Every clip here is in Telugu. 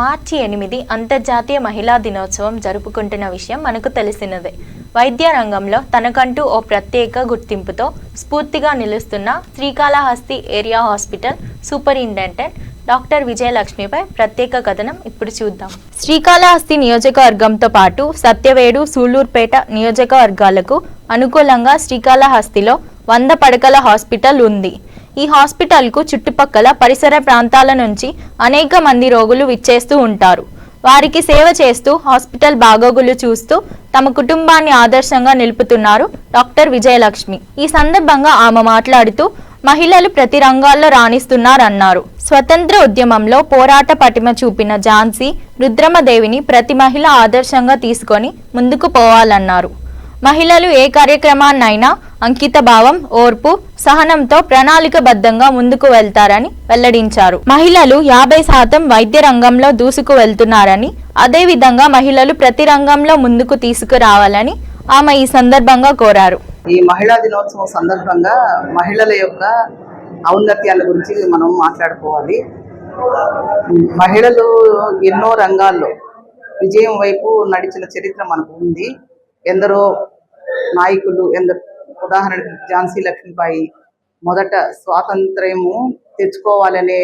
మార్చి ఎనిమిది అంతర్జాతీయ మహిళా దినోత్సవం జరుపుకుంటున్న విషయం మనకు తెలిసినదే. వైద్య రంగంలో తనకంటూ ఓ ప్రత్యేక గుర్తింపుతో స్ఫూర్తిగా నిలుస్తున్న Srikalahasti area hospital superintendent doctor విజయలక్ష్మిపై ప్రత్యేక కథనం ఇప్పుడు చూద్దాం. శ్రీకాళహస్తి నియోజకవర్గంతో పాటు సత్యవేడు సూళ్ళూరుపేట నియోజకవర్గాలకు అనుకూలంగా శ్రీకాళహస్తిలో వంద పడకల హాస్పిటల్ ఉంది. ఈ హాస్పిటల్కు చుట్టుపక్కల పరిసర ప్రాంతాల నుంచి అనేక మంది రోగులు విచ్చేస్తూ ఉంటారు. వారికి సేవ చేస్తూ హాస్పిటల్ బాగోగులు చూస్తూ తమ కుటుంబాన్ని ఆదర్శంగా నిలుపుతున్నారు డాక్టర్ విజయలక్ష్మి. ఈ సందర్భంగా ఆమె మాట్లాడుతూ మహిళలు ప్రతి రంగాల్లో రాణిస్తున్నారన్నారు. స్వతంత్ర ఉద్యమంలో పోరాట పటిమ చూపిన ఝాన్సీ రుద్రమదేవిని ప్రతి మహిళ ఆదర్శంగా తీసుకొని ముందుకు పోవాలన్నారు. మహిళలు ఏ కార్యక్రమాన్నైనా అంకిత భావం ఓర్పు సహనంతో ప్రణాళికబద్ధంగా ముందుకు వెళ్తారని వెల్లడించారు. మహిళలు యాభై శాతం వైద్య రంగంలో దూసుకు వెళ్తున్నారని అదేవిధంగా మహిళలు ప్రతి రంగంలో ముందుకు తీసుకురావాలని ఆమె ఈ సందర్భంగా కోరారు. ఈ మహిళా దినోత్సవం సందర్భంగా మహిళల యొక్క ఔన్నత్యాల గురించి మనం మాట్లాడుకోవాలి. మహిళలు ఎన్నో రంగాల్లో విజయం వైపు నడిచిన చరిత్ర మనకు ఉంది. ఎందరో నాయకులు ఎందరో ఉదాహరణకి ఝాన్సీ లక్ష్మీబాయి మొదట స్వాతంత్ర్యము తెచ్చుకోవాలనే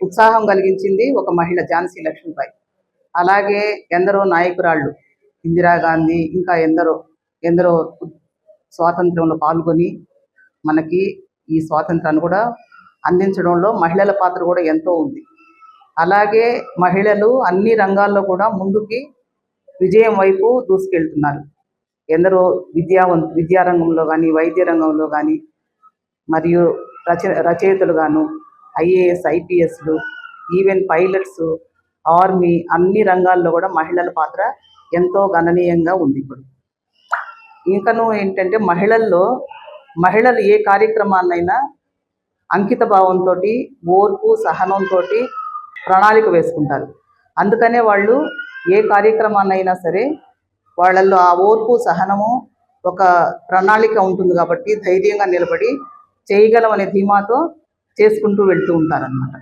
ఉత్సాహం కలిగించింది ఒక మహిళ ఝాన్సీ లక్ష్మీబాయి. అలాగే ఎందరో నాయకురాళ్ళు ఇందిరాగాంధీ ఇంకా ఎందరో ఎందరో స్వాతంత్రంలో పాల్గొని మనకి ఈ స్వాతంత్రాన్ని కూడా అందించడంలో మహిళల పాత్ర కూడా ఎంతో ఉంది. అలాగే మహిళలు అన్ని రంగాల్లో కూడా ముందుకి విజయం వైపు దూసుకెళ్తున్నారు. ఎందరో విద్యావం విద్యారంగంలో కానీ వైద్య రంగంలో కానీ మరియు రచ రచయితలు గాను ఐఏఎస్ ఐపీఎస్లు ఈవెన్ పైలట్స్ ఆర్మీ అన్ని రంగాల్లో కూడా మహిళల పాత్ర ఎంతో గణనీయంగా ఉంది ఇప్పుడు. ఇంకను ఏంటంటే మహిళల్లో మహిళలు ఏ కార్యక్రమాన్నైనా అంకిత భావంతో ఓర్పు సహనంతో ప్రణాళిక వేసుకుంటారు. అందుకనే వాళ్ళు ఏ కార్యక్రమాన్నైనా సరే వాళ్ళల్లో ఆ ఓర్పు సహనము ఒక ప్రణాళిక ఉంటుంది కాబట్టి ధైర్యంగా నిలబడి చేయగలం అనే ధీమాతో చేసుకుంటూ వెళ్తూ ఉంటారనమాట